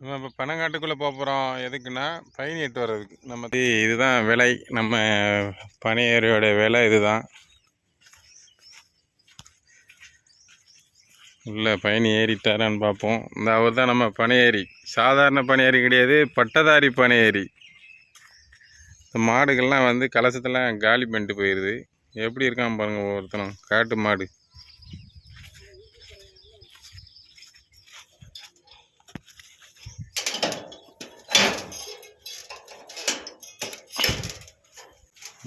நம்ம இப்போ பனங்காட்டுக்குள்ளே போக போகிறோம் எதுக்குன்னா பயணி எட்டு வர்றதுக்கு. நம்ம இதுதான் விலை. நம்ம பனையேரியோட விலை இதுதான். உள்ள பயணி ஏறிட்டாரான்னு பார்ப்போம் இந்த அவர் தான் நம்ம பனையேரி. சாதாரண பனையேரி கிடையாது பட்டதாரி பனையேரி. இந்த மாடுகள்லாம் வந்து கலசத்தெல்லாம் காலி பண்ணிட்டு போயிடுது எப்படி இருக்கான் பாருங்கள் ஒவ்வொருத்தனும். காட்டு மாடு.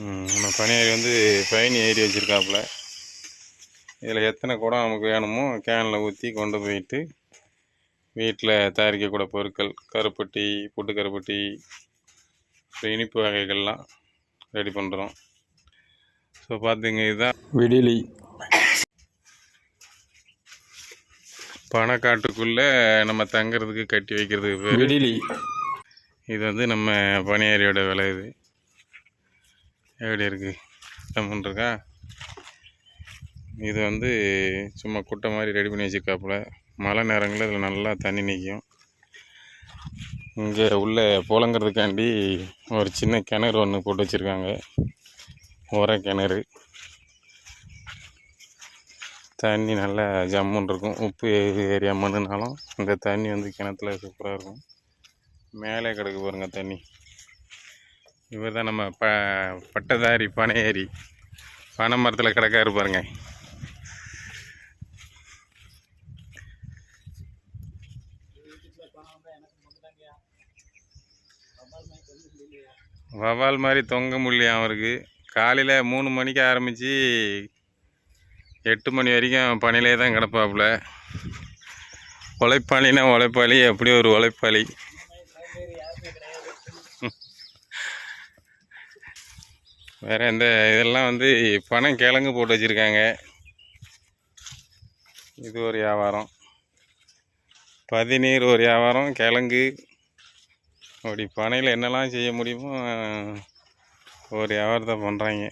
நம்ம பனியாரி வந்து பயணி ஏறி வச்சுருக்காப்புல. இதில் எத்தனை குடம் நமக்கு வேணுமோ கேனில் ஊற்றி கொண்டு போயிட்டு வீட்டில் தயாரிக்கக்கூடிய பொருட்கள் கருப்பட்டி புட்டு கருப்பட்டி இனிப்பு வகைகள்லாம் ரெடி பண்ணுறோம் ஸோ பார்த்துங்க இதுதான் விடிலி. பணக்காட்டுக்குள்ளே நம்ம தங்குறதுக்கு கட்டி வைக்கிறதுக்கு விடிலி. இது வந்து நம்ம பனியாரியோட விலை இது. எப்படி இருக்குது சுத்தம் இருக்கா? இது வந்து சும்மா குட்டை மாதிரி ரெடி பண்ணி வச்சுருக்காப்புல. மழை நேரங்களில் இதில் நல்லா தண்ணி நிற்கும் இங்கே உள்ளே புலங்கிறதுக்காண்டி ஒரு சின்ன கிணறு ஒன்று போட்டு வச்சுருக்காங்க. உர கிணறு. தண்ணி நல்லா ஜம்முன்னு இருக்கும். உப்பு ஏரியா மண்ணுனாலும் இந்த தண்ணி வந்து கிணத்துல சூப்பராக இருக்கும். மேலே கிடக்கு பாருங்கள் தண்ணி. இவர் தான் நம்ம ப பட்டதாரி பனையேரி. பனை மரத்தில் கிடக்காரு பாருங்க. வவால் மாதிரி தொங்க முடியலையா அவருக்கு? காலையில் மூணு மணிக்கு ஆரம்பித்து எட்டு மணி வரைக்கும் பணியிலே தான் கிடப்பாப்புல. உழைப்பாளினா உழைப்பாளி அப்படி ஒரு உழைப்பாளி? வேறு இந்த இதெல்லாம் வந்து பனை கிழங்கு போட்டு வச்சுருக்காங்க. இது ஒரு வியாபாரம். பதினீர் ஒரு வியாபாரம் கிழங்கு. அப்படி பனையில் என்னெல்லாம் செய்ய முடியுமோ ஒரு வியாபாரத்தை பண்ணுறாங்க